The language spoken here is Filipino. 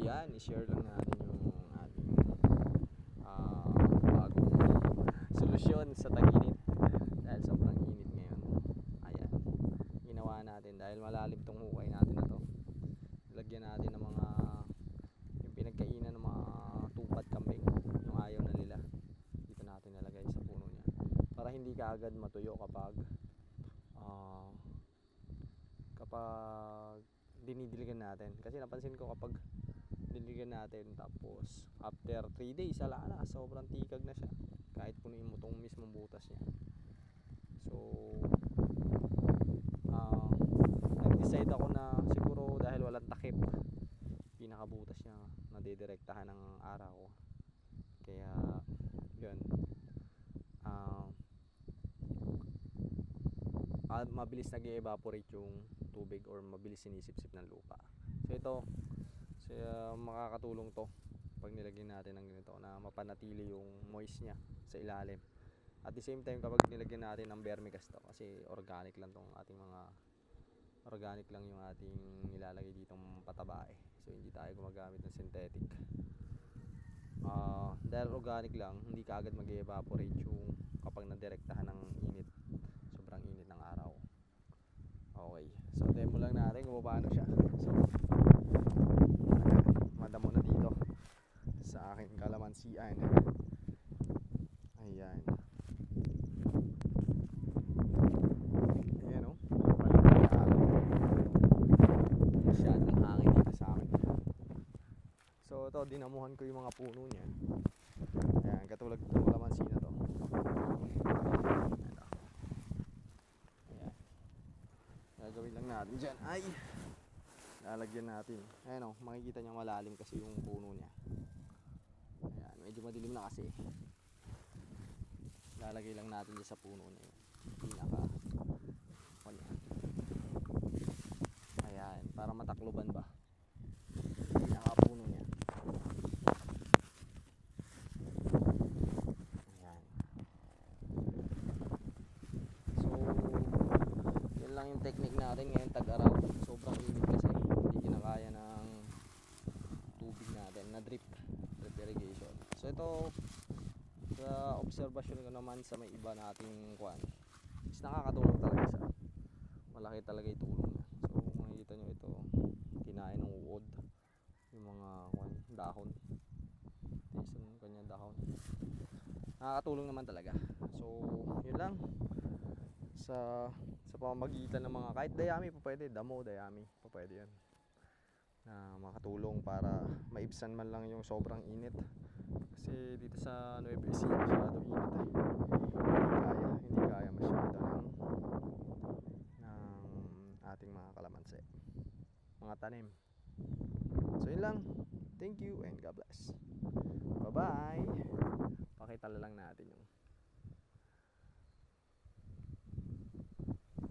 Ayan, i-share lang natin yung ating ah, bagong solusyon sa tag-init. Dahil sobrang init ngayon. Ayan. Ginawa natin dahil malalim tong hukay natin na to. Lagyan natin ng mga yung pinagkainan ng mga tupad kambing. Yung ayaw na nila. Dito natin nalagay sa puno niya. Para hindi ka agad matuyo kapag ah, kapag dinidiligan natin. Kasi napansin ko kapag natin. Tapos after 3 days ala na sobrang tikag na siya. Kahit punuin mo tong mismong butas niya. So ah nag-decide ako na siguro dahil walang takip pinakabutas niya nadidirektahan ng araw kaya yun. Ah ah, mabilis nag evaporate yung tubig or mabilis sinisipsip ng lupa. So ito so, ah, makakatulong to pag nilagyan natin ng ganito na mapanatili yung moist niya sa ilalim. At the same time kapag nilagyan natin ng vermicast to kasi organic lang tong ating mga organic lang yung ating nilalagay ditong pataba eh so hindi tayo gumagamit ng synthetic. Ah, dahil organic lang hindi ka agad mag-evaporate yung kapag nadirektahan ng init. Sobrang init ng araw. Okay so demo lang natin kung paano siya. So madamo na dito sa aking kalamansian ayan. Ayan o masyadong hangin dito sa akin. So ito dinamuhan ko yung mga puno niya. Ayan katulad ng kalamansi na to. Ayan. Gagawin lang natin dyan. Ay! Lalagyan natin. Ayan o makikita niya malalim kasi yung puno niya ayan medyo madilim na kasi lalagay lang natin dyan sa puno na yun. Pinaka kanya ayan para matakloban ba? Pinaka puno niya. Ayan. So yun lang yung technique natin ngayon tag-araw. Sobrang init kasi hindi kinakaya ng tubig natin na drip drip irrigation sa observation ko naman sa may iba nating kwan is nakakatulong talaga siya. Malaki talaga yung tulong niya. So makikita nyo ito kinain ng uod yung mga kwan, dahon. Taste ng kanya dahon. Nakakatulong naman talaga. So yun lang. Sa sa pamamagitan ng mga kahit dayami pa pwede damo dayami pa pwede yan. Na makatulong para maibsan man lang yung sobrang init kasi dito sa Nueva Ecija masyadong init eh. Hindi kaya hindi kaya masyado ng ng ating mga kalamansi. Mga tanim. So yun lang. Thank you and God bless. Bye bye pakita lang natin yung